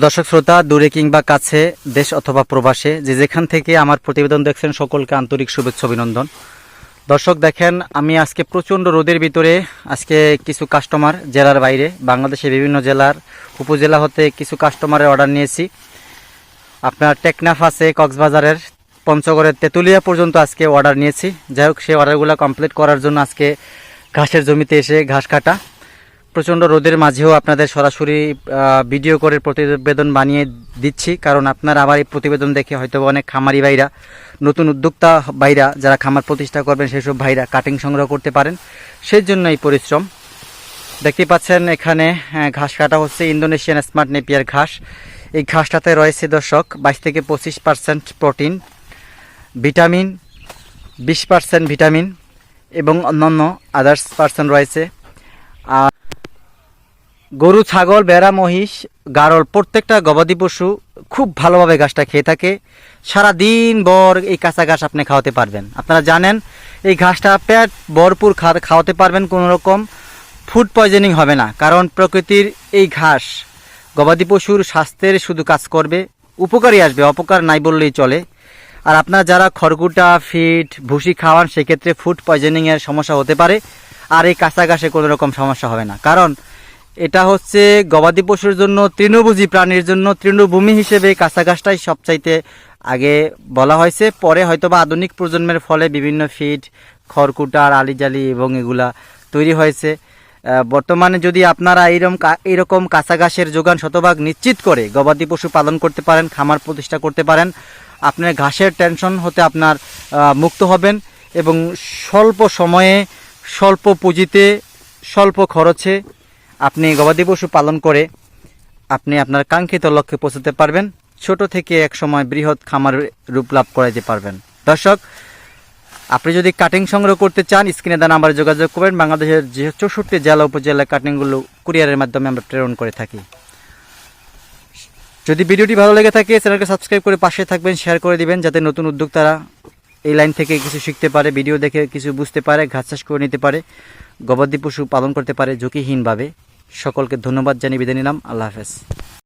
দর্শক শ্রোতা, দূরে কিংবা কাছে, দেশ অথবা প্রবাসে, যে যেখান থেকে আমার প্রতিবেদন দেখছেন, সকলকে আন্তরিক শুভেচ্ছা, অভিনন্দন। দর্শক দেখেন, আমি আজকে প্রচণ্ড রোদের ভিতরে, আজকে কিছু কাস্টমার জেলার বাইরে, বাংলাদেশের বিভিন্ন জেলার উপজেলা হতে কিছু কাস্টমারের অর্ডার নিয়েছি। আপনার টেকনাফ আছে, কক্সবাজারের, পঞ্চগড়ের তেঁতুলিয়া পর্যন্ত আজকে অর্ডার নিয়েছি। যাই হোক, সেই অর্ডারগুলো কমপ্লিট করার জন্য আজকে ঘাসের জমিতে এসে ঘাস কাটা। প্রচণ্ড রোদের মাঝেও আপনাদের সরাসরি ভিডিও করে প্রতিবেদন বানিয়ে দিচ্ছি, কারণ আপনারা আবার এই প্রতিবেদন দেখে হয়তো অনেক খামারি ভাইরা, নতুন উদ্যোক্তা ভাইরা, যারা খামার প্রতিষ্ঠা করবেন, সেসব ভাইরা কাটিং সংগ্রহ করতে পারেন। সেই জন্য এই পরিশ্রম। দেখতে পাচ্ছেন এখানে ঘাস কাটা হচ্ছে, ইন্দোনেশিয়ান স্মার্ট নেপিয়ার ঘাস। এই ঘাসটাতে রয়েছে দর্শক, বাইশ থেকে পঁচিশ পার্সেন্ট প্রোটিন ভিটামিন বিশ পার্সেন্ট ভিটামিন এবং অন্যান্য আদার্স পার্সেন্ট রয়েছে। গরু, ছাগল বেড়া মহিষ, গারল, প্রত্যেকটা গবাদি পশু খুব ভালোভাবে ঘাসটা খেয়ে থাকে। সারা দিন ভর এই কাঁচা ঘাস আপনি খাওয়াতে পারবেন। আপনারা জানেন, এই ঘাসটা পেট ভরপুর খাওয়াতে পারবেন কোনো রকম ফুড পয়জনিং হবে না। কারণ প্রকৃতির এই ঘাস গবাদি পশুর স্বাস্থ্যের শুধু কাজ করবে, উপকারই আসবে, অপকার নাই বললেই চলে। আর আপনার যারা খড়কুটা, ফিট, ভুসি খাওয়ান, সেক্ষেত্রে ফুড পয়জনিংয়ের সমস্যা হতে পারে। আর এই কাঁচা ঘাসে কোনো রকম সমস্যা হবে না। কারণ এটা হচ্ছে গবাদি পশুর জন্য তৃণভোজী প্রাণীর জন্য তৃণভূমি হিসেবে কাঁচা সবচাইতে আগে বলা হয়েছে। পরে হয়তোবা আধুনিক প্রজন্মের ফলে বিভিন্ন ফিড খড়কুটার আলিজালি এবং এগুলা তৈরি হয়েছে। বর্তমানে যদি আপনারা এইরকম এইরকম কাঁচা ঘাসের যোগান শতভাগ নিশ্চিত করে গবাদি পশু পালন করতে পারেন, খামার প্রতিষ্ঠা করতে পারেন, আপনার ঘাসের টেনশন হতে আপনার মুক্ত হবেন এবং স্বল্প সময়ে, স্বল্প পুঁজিতে, স্বল্প খরচে আপনি গবাদি পশু পালন করে আপনি আপনার কাঙ্ক্ষিত লক্ষ্যে পৌঁছতে পারবেন। ছোট থেকে এক সময় বৃহৎ খামার রূপ লাভ করাইতে পারবেন। দর্শক, আপনি যদি কাটিং সংগ্রহ করতে চান, স্ক্রিনে দেওয়া নাম্বারে যোগাযোগ করবেন। বাংলাদেশের যে চৌষট্টি জেলা উপজেলা কাটিংগুলো কুরিয়ারের মাধ্যমে আমরা প্রেরণ করে থাকি। যদি ভিডিওটি ভালো লেগে থাকে, চ্যানেলকে সাবস্ক্রাইব করে পাশে থাকবেন শেয়ার করে দিবেন, যাতে নতুন উদ্যোক্তারা এই লাইন থেকে কিছু শিখতে পারে, ভিডিও দেখে কিছু বুঝতে পারে, ঘাস চাষ করে নিতে পারে, গবাদি পশু পালন করতে পারে ঝুঁকিহীনভাবে। সকলকে ধন্যবাদ জানিয়ে বিদায় নিলাম। আল্লাহ হাফেজ।